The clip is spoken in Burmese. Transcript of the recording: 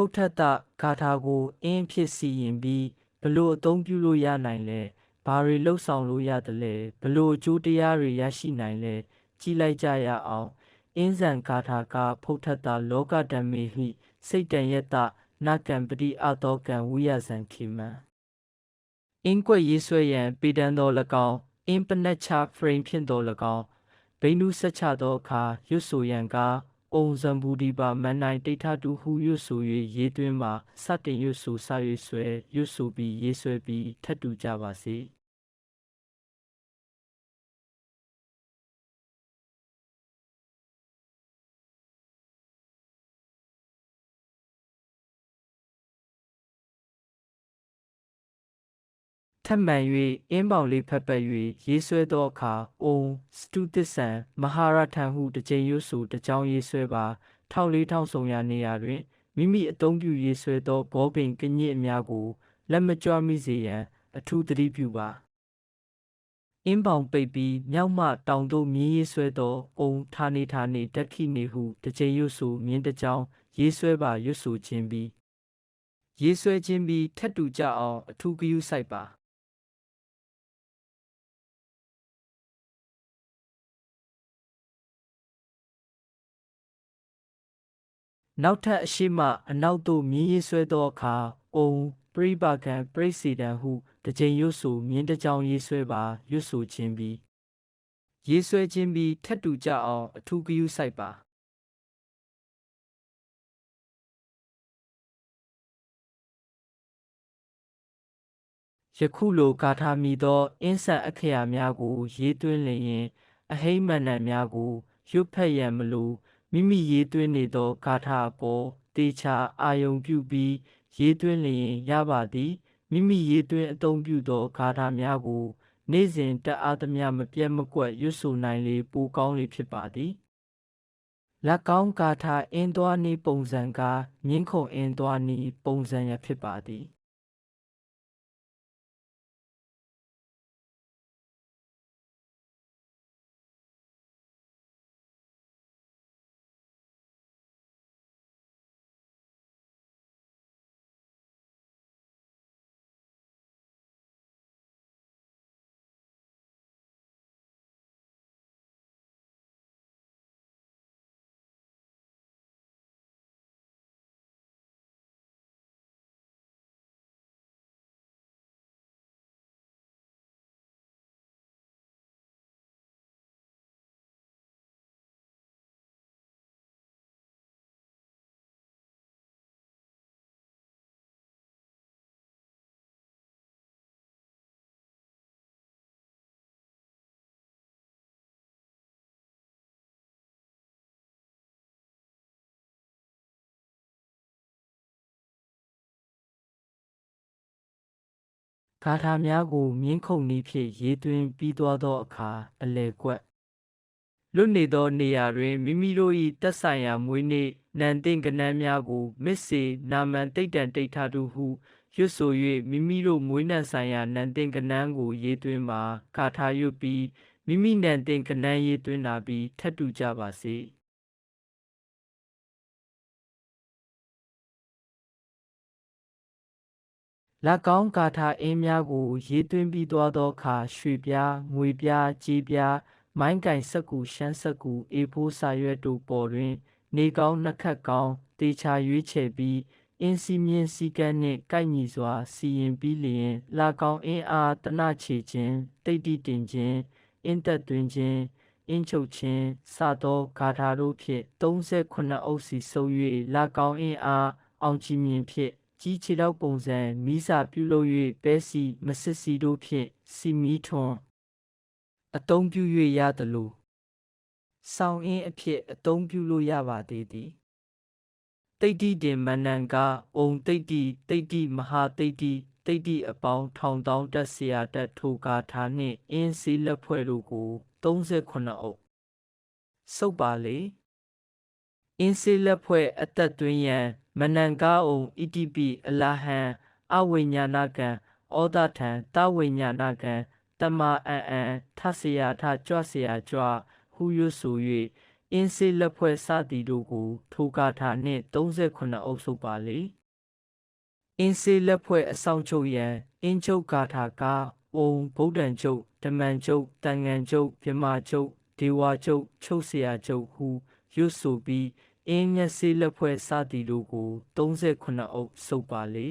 ဖုတ်ထက်တဂါထာကိုအင်းဖြစ်စီရင်ပြီးဘလို့အသုံးပြုလို့ရနိုင်လဲဘာတွေလှုပ်ဆောင်လို့ရတယ်လဲဘလို့အကျိုးတရားတွေရရှိနိုင်လဲကြည်လိုက်ကြရအောင်အင်းဇံဂါထာကဖုတ်ထက်တလောကဓမ္မေဟိစိတ်တန်ယတနာကံပတိအတောကံဝိယဇံခိမံအင်းကွက်ရေးဆွဲရန်ပေတံတော်၎င်းအင်းပနက်ချဖရိမ်ဖြင့်တော်၎င်းဘိန္ဒုဆက်ချသောအခါရွတ်ဆိုရန်ကား အုံဇံဘူဒီပါမန်နိုင်တိဋ္ဌတုဟုရွတ်ဆို၍ရေးသွင်းမှာစတင်ရွတ်ဆိုစရွတ်ဆွဲရွတ်ဆိုပြီးရေးဆွဲပြီးထပ်တူကြပါစေ။ ထပ်မံ၍အင်းပေါင်လေးဖက်ပက်၍ရေးဆွဲသောအခါအုံစတုသစ္ဆံမဟာရထံဟုတစ်ကြိမ်ရွတ်ဆိုတစ်ကြောင်းရေးဆွဲပါထောက်လေးထောက်ဆောင်ရာနေရာတွင်မိမိအသုံးပြုရေးဆွဲသောဘောပင်ကညစ်အများကိုလက်မကြွမိစေရန်အထူးသတိပြုပါအင်းပေါင်ပိတ်ပြီးမြောက်မှတောင်သို့မြင်းရေးဆွဲသောအုံဌာနေဌာနေတက်ခိနေဟုတစ်ကြိမ်ရွတ်ဆိုမြင်းတစ်ကြောင်းရေးဆွဲပါရွတ်ဆိုခြင်းပြီးရေးဆွဲခြင်းပြီးထက်တူကြအောင်အထူးဂရုစိုက်ပါ နောက်ထပ်အရှိမအနောက်သို့မြင်းရေးဆွဲသောအခါအုံပရိပါကံပရိစီတံဟုတစ်ကြိမ်ရွတ်ဆိုမြင်းတစ်ကြောင်ရေးဆွဲပါရွတ်ဆိုခြင်းပြီးရေးဆွဲခြင်းပြီးထက်တူကြအောင်အထူးဂရုစိုက်ပါယခုလိုဂါထာမီသောအင်းဆက်အခရာများကို ရေးသွင်းလျင် အဟိမ္မဏန်များကိုရွတ်ဖက်ရန်မလို မိမိရေးသွင်းနေသောဂါထာအပေါ်တေချာအာယုံပြုပြီးရေးသွင်းလျင်ရပါသည်မိမိရေးသွင်းအသုံးပြုသောဂါထာများကို နေ့စဉ်တက်အားသမျှမပြတ်မကွက်ရွတ်ဆိုနိုင်လေပိုကောင်းလေဖြစ်ပါသည်လက်ကောင်းဂါထာအင်းသွားနီးပုံစံကမြင်းခုံအင်းသွားနီးပုံစံရဖြစ်ပါသည် ဂါထာများကိုမြင်းခုန်နည်းဖြင့်ရေးသွင်းပြီးသွားသောအခါအလေကွက်လွတ်နေသောနေရာတွင်မိမိတို့၏တက်ဆိုင်ရာမွေးနေ့နံသင့်ကနန်းများကို မစ္စေနာမန်တိတ်တန်တိတ်ထတုဟုရွတ်ဆို၍မိမိတို့မွေးနံဆိုင်ရာနံသင့်ကနန်းကိုရေးသွင်းမှာဂါထာရွတ်ပြီးမိမိနံသင့်ကနန်းရေးသွင်းလာပြီးထပ်တူကြပါစေ။ လက်ကောင်းဂါထာအင်းများကို ရေးသွင်းပြီးသွားသောအခါရွှေပြားငွေပြားကြေးပြားမိုင်းကင်စက္ကူရှမ်းစက္ကူအေဖိုးစာရွက်တို့ပေါ်တွင် နေကောင်းနှစ်ခတ်ကောင်းတေချာရွေးချယ်ပြီးအင်းစီမြင့်စီကန်းနှင့်ကိုက်ညီစွာ စီရင်ပြီးလျင်လာကောင်းအင်းအားတနချေခြင်းတိတ်တိတင်ခြင်းအင်းသက်သွင်းခြင်းအင်းချုပ်ခြင်းစသောဂါထာတို့ဖြင့်38အုပ်စီစုပ်၍လာကောင်းအင်းအားအောင်ကြည်မြင်ဖြင့် ကြီးခြေလောက်ပုံစံမိစာပြုလုပ်၍ပဲစီမစစ်စီတို့ဖြင့်စီမီထွန်အသုံးပြု၍ရသလိုဆောင်းအင်းအဖြစ်အသုံးပြုလို့ရပါသေးသည်တိတ်တိတင်မဏံကအုံတိတ်တိတိတ်တိမဟာတိတ်တိတိတ်တိအပေါင်းထောင်တောင်းတက်ဆရာတက်ထိုကာထာနှင့်အင်းစည်းလက်ဖွဲ့တို့ကို38အုပ်စုပ်ပါလေ အင်းစေလက်ဖွဲ့အသက်သွင်းရန်မနံကားအောင်ဣတိပိအလာဟံအဝိညာဏကံဩဒထံတဝိညာဏကံတမအံအံထဆရာထကြွဆရာကြွဟူ၍ဆို၍အင်းစေလက်ဖွဲ့စသည်တို့ကိုထိုကာထာနှင့်38အုပ်စုပါလေအင်းစေလက်ဖွဲ့အဆောင်ချုပ်ရန်အင်းချုပ်ကာထာကားဝုံဗုဒ္ဓံချုပ်ဓမ္မံချုပ်တန်ငံချုပ်မြမချုပ်ဒေဝါချုပ်ချုပ်ဆရာချုပ်ဟူ ရွတ်ဆိုပြီးအင်းမျက်စေးလက်ဖွဲ့စသည်တို့ကို38အုပ်စုပါလေ